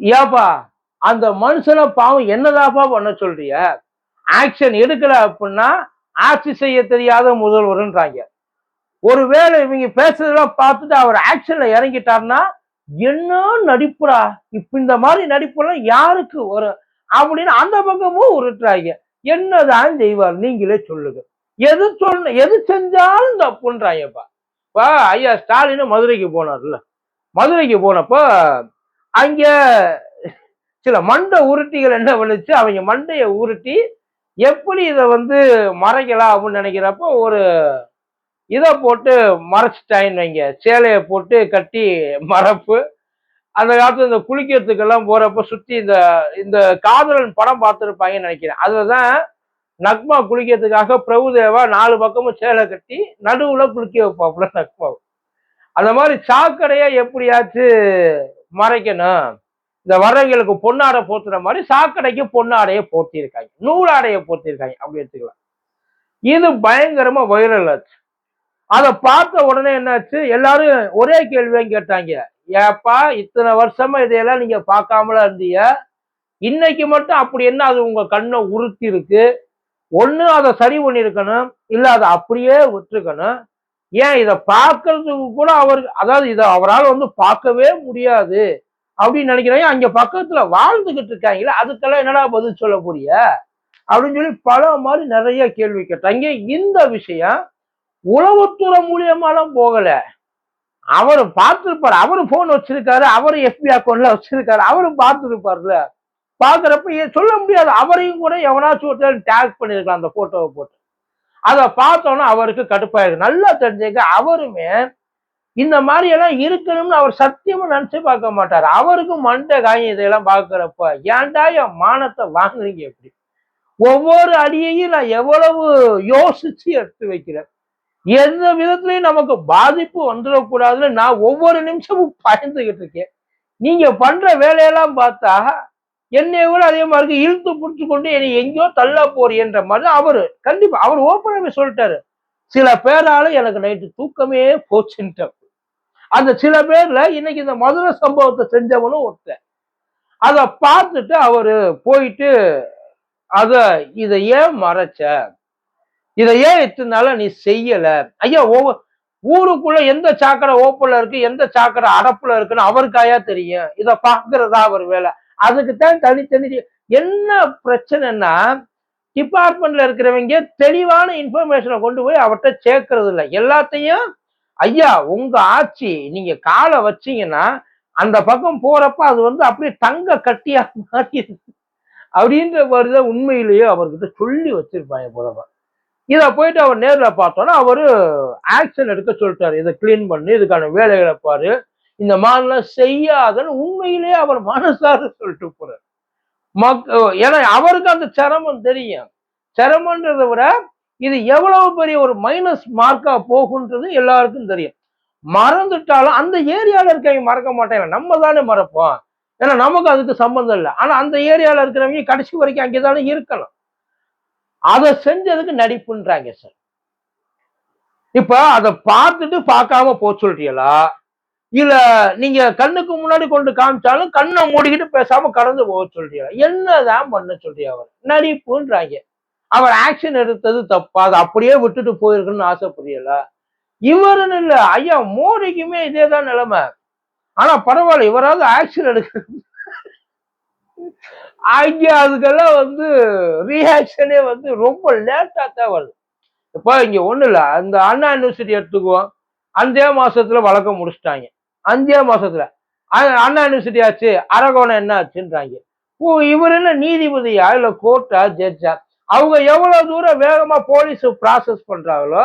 ஏப்பா அந்த மனுஷனை பாவம் என்னதாப்பா பண்ண சொல்றிய? ஆக்ஷன் எடுக்கல அப்படின்னா ஆட்சி செய்ய தெரியாத முதல்வருன்றாங்க. ஒருவேளை இவங்க பேசுறதெல்லாம் பார்த்துட்டு அவர் ஆக்ஷன்ல இறங்கிட்டாருன்னா என்ன நடிப்புடா? இப்ப இந்த மாதிரி நடிப்புலாம் யாருக்கு வரும் அப்படின்னு அந்த பக்கமும் உருட்டுறாங்க. என்னதான் செய்வார்? நீங்களே சொல்லுங்க. எது சொன்ன எது செஞ்சாலும் தப்புன்றாங்கப்பா பா ஐயா ஸ்டாலின் மதுரைக்கு போனார்ல. மதுரைக்கு போனப்போ அங்க சில மண்டை உருட்டிகள் என்ன பண்ணுச்சு? அவங்க மண்டையை உருட்டி எப்படி இதை வந்து மறைக்கலாம் அப்படின்னு நினைக்கிறப்போ ஒரு இதை போட்டு மறைச்சிட்டாயின்னு வைங்க. சேலையை போட்டு கட்டி மறப்பு அந்த காலத்துல இந்த குளிக்கிறதுக்கெல்லாம் போறப்ப சுத்தி இந்த இந்த காதலன் படம் பார்த்துருப்பாங்கன்னு நினைக்கிறேன். அதுலதான் நக்மா குளிக்கிறதுக்காக பிரபுதேவா நாலு பக்கமும் சேலை கட்டி நடுவுல குளிக்க வைப்பாப்புல நக்மா அந்த மாதிரி சாக்கடையை எப்படியாச்சும் மறைக்கணும். இந்த வர்றவங்களுக்கு பொன்னாடை போத்துற மாதிரி சாக்கடைக்கு பொன்னாடையை போத்திருக்காங்க. நூலாடையை போத்திருக்காங்க. அப்படி எடுத்துக்கலாம். இது பயங்கரமா வைரல் ஆச்சு. அதை பார்த்த உடனே என்னாச்சு? எல்லாரும் ஒரே கேள்வியும் கேட்டாங்க. ஏப்பா இத்தனை வருஷமா இதையெல்லாம் நீங்க பார்க்காமல இருந்தீங்க? இன்னைக்கு மட்டும் அப்படி என்ன அது உங்க கண்ணை உறுத்தி இருக்கு ஒண்ணு அதை சரி பண்ணியிருக்கணும். இல்ல அதை அப்படியே விட்டுருக்கணும். ஏன் இதை பார்க்கறதுக்கு கூட அவருக்கு அதாவது இதை அவரால் வந்து பார்க்கவே முடியாது அப்படின்னு நினைக்கிறாங்க அங்க பக்கத்துல வாழ்ந்துகிட்டு இருக்காங்களே அதுக்கெல்லாம் என்னடா பதில் சொல்ல போறிய அப்படின்னு சொல்லி பல மாதிரி நிறைய கேள்வி கேட்டாங்க இந்த விஷயம் உளவுத்துறை மூலியமாலாம் போகல. அவர் பார்த்துருப்பாரு அவரு போன் வச்சிருக்காரு அவர் எஃபி அக்கௌண்ட்ல வச்சிருக்காரு அவரும் பார்த்துருப்பாருல. பாக்குறப்ப சொல்ல முடியாது. அவரையும் கூட எவனாச்சும் ஒருத்தர் டேக் பண்ணிருக்கலாம் அந்த போட்டோவை போட்டு. அதை பார்த்தோன்னா அவருக்கு கடுப்பாயிருக்கு நல்லா தெரிஞ்சுக்க அவருமே இந்த மாதிரி எல்லாம் இருக்கணும்னு அவர் சத்தியமா நினைச்சு பார்க்க மாட்டாரு. அவருக்கும் மண்டை காயம் இதையெல்லாம் பார்க்குறப்ப ஏன்டா என் மானத்தை வாங்குறீங்க எப்படி ஒவ்வொரு அடியையும் நான் எவ்வளவு யோசிச்சு எடுத்து வைக்கிறேன். எந்த விதத்துலயும் நமக்கு பாதிப்பு வந்துடக்கூடாதுன்னு நான் ஒவ்வொரு நிமிஷமும் பயந்துகிட்டு இருக்கேன். நீங்க பண்ற வேலையெல்லாம் பார்த்தா என்னை கூட அதே மாதிரி இழுத்து பிடிச்சு கொண்டு என்னை எங்கேயோ தள்ள போறீன்ற மாதிரி அவர். கண்டிப்பா அவர் ஓப்பனாகவே சொல்லிட்டாரு. சில பேரால எனக்கு நைட்டு தூக்கமே போச்சுன்ட்டு. அந்த சில பேர்ல இன்னைக்கு இந்த மதுரை சம்பவத்தை செஞ்சவனும் ஒருத்தன். அதை பார்த்துட்டு அவர் போயிட்டு அத இதை ஏன் மறைச்ச? இதை ஏன் இத்தனால நீ செய்யல? ஐயா ஒவ்வொரு ஊருக்குள்ள எந்த சாக்கடை ஓப்பன்ல இருக்கு எந்த சாக்கடை அடப்புல இருக்குன்னு அவருக்காயா தெரியும்? இதை பாக்குறதா அவர் வேலை. அதுக்குத்தான் தனித்தனி என்ன பிரச்சனைன்னா டிபார்ட்மெண்ட்ல இருக்கிறவங்க தெளிவான இன்ஃபர்மேஷனை கொண்டு போய் அவர்கிட்ட சேர்க்கறது இல்லை எல்லாத்தையும் ஐயா உங்க ஆட்சி நீங்க காலை வச்சீங்கன்னா அந்த பக்கம் போறப்ப அது வந்து அப்படியே தங்க கட்டியா மாறிடுது அப்படின்ற மாதிரிதான் உண்மையிலேயே அவர்கிட்ட சொல்லி வச்சிருப்பாங்க போலவா இதை போயிட்டு அவர் நேரில் பார்த்தோன்னா அவர் ஆக்ஷன் எடுக்க சொல்லிட்டாரு. இதை க்ளீன் பண்ணி இதுக்கான வேலைகளை பாரு இந்த மாதிரிலாம் செய்யாதன்னு உண்மையிலேயே அவர் மனசார சொல்லிட்டு போறார். மக் ஏன்னா அவருக்கு அந்த சிரமம் தெரியும். சிரமன்றதை விட இது எவ்வளவு பெரிய ஒரு மைனஸ் மார்க்கா போகுன்றது எல்லாருக்கும் தெரியும். மறந்துட்டாலும் அந்த ஏரியால இருக்கவங்க மறக்க மாட்டாங்க. நம்ம தானே மறப்போம். ஏன்னா நமக்கு அதுக்கு சம்மந்தம் இல்லை. ஆனா அந்த ஏரியால இருக்கிறவங்க கடைசி வரைக்கும் அங்கேதானே இருக்கணும். அதை செஞ்சதுக்கு நடிப்புன்றாங்க சார். இப்ப அதை பார்த்துட்டு பார்க்காம போ சொல்றீங்களா? இல்ல நீங்க கண்ணுக்கு முன்னாடி கொண்டு காமிச்சாலும் கண்ணை மூடிக்கிட்டு பேசாம கடந்து போக சொல்றீங்களா என்னதான் பண்ண சொல்றீங்க அவர்? நடிப்புன்றாங்க. அவர் ஆக்ஷன் எடுத்தது தப்பா. அதை அப்படியே விட்டுட்டு போயிருக்குன்னு புரியல இவருன்னு இல்ல. ஐயா மோடிக்குமே இதேதான் நிலைமை. ஆனா பரவாயில்ல. இவராவது ஆக்ஷன் எடுக்க ஐயா அதுக்கெல்லாம் வந்து ரியாக்ஷனே வந்து ரொம்ப லேட்டா தான் வருது. இப்போ இங்க ஒண்ணு இல்ல. அந்த அண்ணா யூனிவர்சிட்டி எடுத்துக்குவோம். அஞ்சே மாசத்துல வழக்கம் முடிச்சிட்டாங்க. அஞ்சே மாசத்துல. அண்ணா யூனிவர்சிட்டி ஆச்சு அரகோணம் என்ன ஆச்சுன்றாங்க. ஓ இவர் என்ன நீதிபதியா இல்ல கோர்ட்டா ஜட்ஜா அவங்க எவ்வளவு தூரம் வேகமா போலீஸ் ப்ராசஸ் பண்றாங்களோ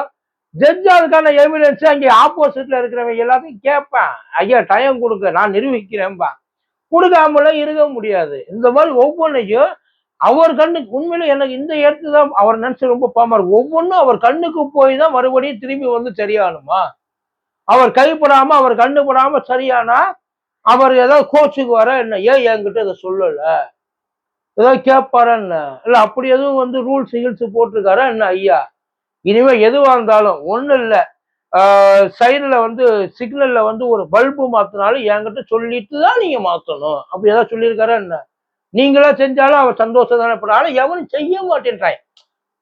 ஜட்ஜ் அதுக்கான எவிடன்ஸ் அங்கே ஆப்போசிட்ல இருக்கிறவங்க எல்லாத்தையும் கேட்பேன். ஐயா டைம் கொடுக்க நான் நிரூபிக்கிறேன்பா. கொடுக்காமல இருக்க முடியாது. இந்த மாதிரி ஒவ்வொன்றையும் அவர் கண்ணுக்கு உண்மையில எனக்கு இந்த இடத்துல தான் அவர் நினைச்சு ரொம்ப பாமாரு ஒவ்வொன்றும் அவர் கண்ணுக்கு போய் தான் மறுபடியும் திரும்பி வந்து சரியானுமா அவர் கைப்படாம அவர் கண்டுபடாம சரியானா அவர் ஏதாவது கோச்சுக்கு வர என்ன ஏன் என்கிட்ட இதை சொல்லல? ஏதாவது கேட்பாரா என்ன? இல்ல அப்படி எதுவும் வந்து ரூல்ஸ் ஹில்ஸ் போட்டிருக்காரா என்ன ஐயா? இனிமே எதுவா இருந்தாலும் ஒண்ணு இல்ல. சைடுல வந்து சிக்னல்ல வந்து ஒரு பல்பு மாத்தினாலும் என்கிட்ட சொல்லிட்டு தான் நீங்க மாத்தணும். அப்படி ஏதாவது சொல்லியிருக்காரா என்ன? நீங்களா செஞ்சாலும் அவர் சந்தோஷம் தானே படும் எவனும் செய்ய மாட்டேன்றாய்.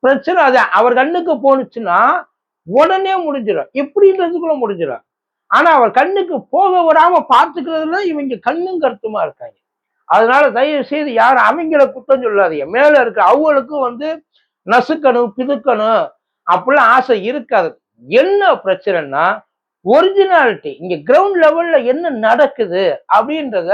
பிரச்சனை அது அவர் கண்ணுக்கு போணுச்சுன்னா உடனே முடிஞ்சிடும். இப்படின்றதுக்குள்ள முடிஞ்சிடும். ஆனா அவர் கண்ணுக்கு போக வராம பார்த்துக்கிறதுல இவங்க கண்ணும் கருத்துமா இருக்காங்க. அதனால தயவு செய்து யாரும் அவங்கள குற்றம் சொல்லாதீங்க. மேல இருக்க அவங்களுக்கும் வந்து நசுக்கணும் பிதுக்கணும் அப்படிலாம் ஆசை இருக்காது. என்ன பிரச்சனைனா ஒரிஜினாலிட்டி இங்க கிரவுண்ட் லெவல்ல என்ன நடக்குது அப்படின்றத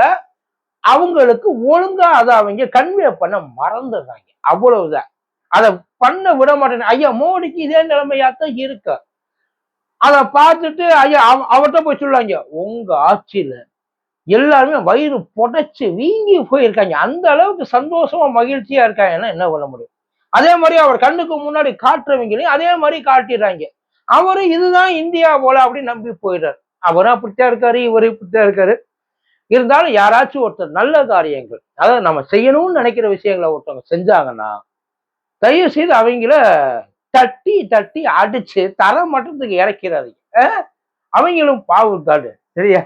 அவங்களுக்கு ஒழுங்கா அதை அவங்க கன்வே பண்ண மறந்துடுறாங்க. அவ்வளவுதான். அதை பண்ண விட மாட்டேன். ஐயா மோடிக்கு இதே நிலைமையாத்தான் இருக்கு. அதை பார்த்துட்டு ஐயா அவ- அவர்கிட்ட போய் சொல்லுவாங்க உங்க ஆட்சியில எல்லாருமே வயிறு புடைச்சு வீங்கி போயிருக்காங்க. அந்த அளவுக்கு சந்தோஷமா மகிழ்ச்சியா இருக்காங்கன்னா என்ன பண்ண முடியும்? அதே மாதிரி அவர் கண்ணுக்கு முன்னாடி காட்டுறவங்களையும் அதே மாதிரி காட்டிடுறாங்க. அவரு இதுதான் இந்தியா போல அப்படின்னு நம்பி போயிடுறாரு. அவரும் அப்படித்தான் இருக்காரு இவரும் இப்படித்தான் இருக்காரு. இருந்தாலும் யாராச்சும் ஒருத்தர் நல்ல காரியங்கள் அதாவது நம்ம செய்யணும்னு நினைக்கிற விஷயங்களை ஒருத்தவங்க செஞ்சாங்கன்னா தயவு செய்து அவங்கள தட்டி தட்டி அடிச்சு தர மட்டத்துக்கு இறக்கிறாதீங்க. அவங்களும் பாவம் தாடு சரியா?